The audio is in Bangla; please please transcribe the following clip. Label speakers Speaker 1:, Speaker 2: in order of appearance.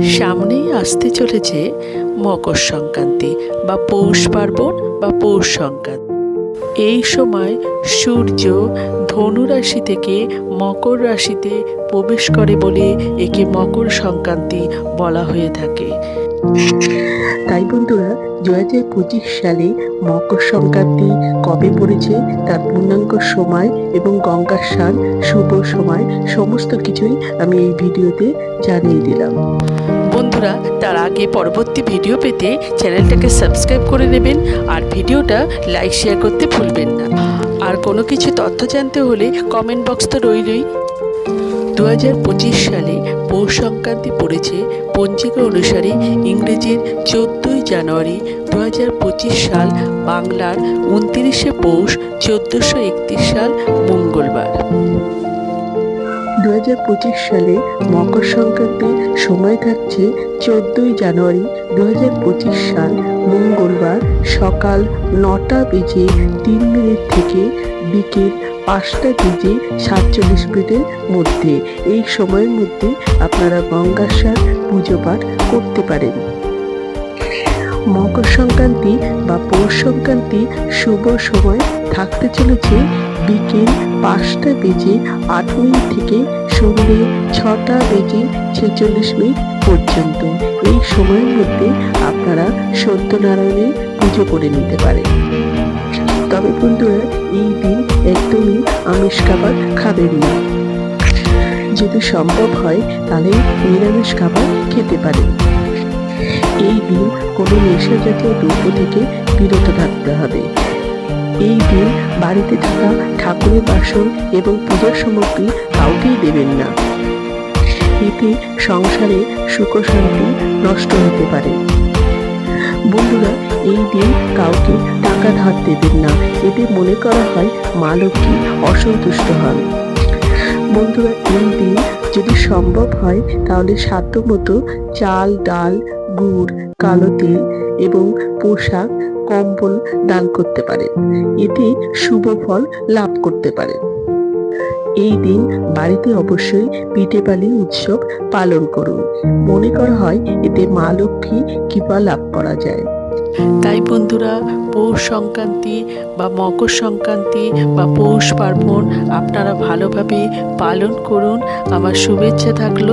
Speaker 1: সামনেই আসতে চলেছে মকর সংক্রান্তি বা পৌষ পার্বণ বা পৌষ সংক্রান্তি। এই সময় সূর্য ধনু রাশি থেকে মকর রাশিতে প্রবেশ করে বলে একে মকর সংক্রান্তি বলা হয়ে থাকে।
Speaker 2: তাই বন্ধুরা দু হাজার পঁচিশ সালে মকর সংক্রান্তি কবে পড়েছে, তার পূর্ণাঙ্গ সময় এবং গঙ্গার স্নান, শুভ সময়, সমস্ত কিছুই আমি এই ভিডিওতে জানিয়ে দিলাম।
Speaker 1: বন্ধুরা, তার আগে পরবর্তী ভিডিও পেতে চ্যানেলটাকে সাবস্ক্রাইব করে নেবেন আর ভিডিওটা লাইক শেয়ার করতে ভুলবেন না। আর কোনো কিছু তথ্য জানতে হলে কমেন্ট বক্স তো রইলই। দু সালে পৌষ সংক্রান্তি পড়েছে, পঞ্জিকা অনুসারে ইংরেজির চোদ্দোই জানুয়ারি দু সাল বাংলার উনতিরিশে পৌষ, চোদ্দোশো সাল মঙ্গলবার।
Speaker 2: দু সালে মকর সংক্রান্তির সময় থাকছে চোদ্দই জানুয়ারি দু সাল। মঙ্গলবার সকাল নটা বেজে তিন মিনিট থেকে বিকেল পাঁচটা বেজে সাতচল্লিশ মিনিটের মধ্যে। এই সময়ের মধ্যে আপনারা গঙ্গাসার পুজো পাঠ করতে পারেন। মকর সংক্রান্তি বা পৌষ সংক্রান্তি শুভ সময় থাকতে চলেছে বিকেল পাঁচটা বেজে আট মিনিট থেকে সন্ধ্যে ছটা বেজে ছেচল্লিশ মিনিট পর্যন্ত। এই সময়ের মধ্যে আপনারা সত্যনারায়ণের পুজো করে নিতে পারেন। তবে বন্ধুরা, এই দিন একদমই আমিষ খাবার খাবেন না। যদি সম্ভব হয়, তাহলে নিরামিষ খাবার খেতে পারেন। এই দিন কোনো নেশা জাতীয় দ্রব্য থেকে বিরত থাকতে হবে। এই দিন বাড়িতে থাকা ঠাকুরের বাসন এবং পূজার সামগ্রী কাউকেই দেবেন না। এতে সংসারে সুখ শান্তি নষ্ট হতে পারে। বন্ধুরা, এই দিন কাউকে টাকা ধার দেবেন না। এতে মনে করা হয় মা লক্ষ্মী অসন্তুষ্ট হন। বন্ধুরা, এই দিন যদি সম্ভব হয়, তাহলে সাধ্য মতো চাল, ডাল গুড়, কালো তিল এবং পোশাক, কম্বল দান করতে পারেন। এতে শুভ ফল লাভ করতে পারেন। এই দিন বাড়িতে অবশ্যই পিঠেপালি উৎসব পালন করুন। মনে করা হয় এতে মা লক্ষ্মী কৃপা লাভ করা যায়।
Speaker 1: তাই বন্ধুরা, পৌষ সংক্রান্তি বা মকর সংক্রান্তি বা পৌষ পার্বণ আপনারা ভালোভাবে পালন করুন। আমার শুভেচ্ছা থাকল।